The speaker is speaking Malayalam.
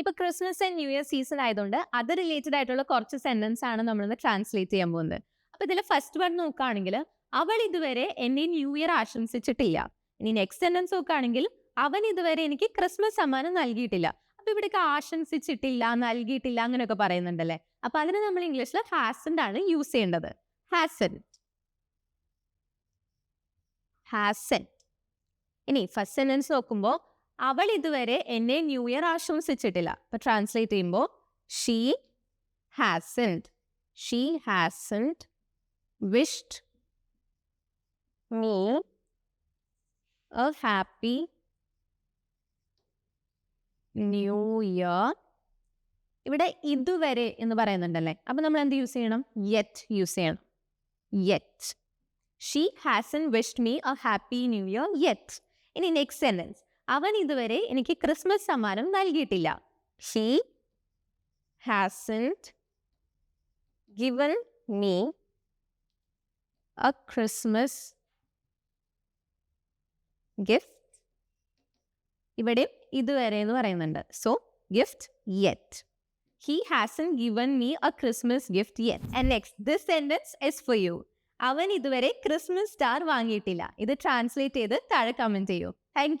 ഇപ്പൊ Christmas and new year season ആയതുകൊണ്ട് അത് റിലേറ്റഡ് ആയിട്ടുള്ള കുറച്ച് സെന്റൻസ് ആണ് നമ്മളിന്ന് ട്രാൻസ്ലേറ്റ് ചെയ്യാൻ പോകുന്നത്. അപ്പൊ ഇതിൽ ഫസ്റ്റ് വൺ നോക്കുകയാണെങ്കിൽ അവൾ ഇതുവരെ എന്നെ ന്യൂ ഇയർ ആശംസിച്ചിട്ടില്ല. ഇനി നെക്സ്റ്റ് സെന്റൻസ് നോക്കുകയാണെങ്കിൽ അവൻ ഇതുവരെ എനിക്ക് ക്രിസ്മസ് സമ്മാനം നൽകിയിട്ടില്ല. അപ്പൊ ഇവിടേക്ക് ആശംസിച്ചിട്ടില്ല നൽകിയിട്ടില്ല അങ്ങനെയൊക്കെ പറയുന്നുണ്ടല്ലേ? അപ്പൊ അതിന് നമ്മൾ ഇംഗ്ലീഷിൽ ഹാസൻഡ് ആണ് യൂസ് ചെയ്യേണ്ടത്. ഹാസൻഡ് ഹാസൻഡ് ഇനി ഫസ്റ്റ് സെന്റൻസ് നോക്കുമ്പോൾ അവൾ ഇതുവരെ എന്നെ ന്യൂ ഇയർ ആശംസിച്ചിട്ടില്ല. അപ്പൊ ട്രാൻസ്ലേറ്റ് ചെയ്യുമ്പോൾ she hasn't she hasn't wished me a happy new year ഇവിടെ ഇതുവരെ എന്ന് പറയുന്നുണ്ടല്ലേ? അപ്പൊ നമ്മൾ എന്ത് യൂസ് ചെയ്യണം? യെറ്റ് യൂസ് ചെയ്യണം. Yet she hasn't wished me a happy new year yet ഇനി നെക്സ്റ്റ് സെന്റൻസ് അവൻ ഇതുവരെ എനിക്ക് ക്രിസ്മസ് സമ്മാനം നൽകിയിട്ടില്ല. He hasn't given me a Christmas gift. ഇവിടെ ഇതുവരെ എന്ന് പറയുന്നുണ്ട്. So gift yet. He hasn't given me a Christmas gift yet. And next this sentence is for you അവൻ ഇതുവരെ ക്രിസ്മസ് സ്റ്റാർ വാങ്ങിയിട്ടില്ല. ഇത് ട്രാൻസ്ലേറ്റ് ചെയ്ത് താഴെ കമന്റ് ചെയ്യൂ. Thank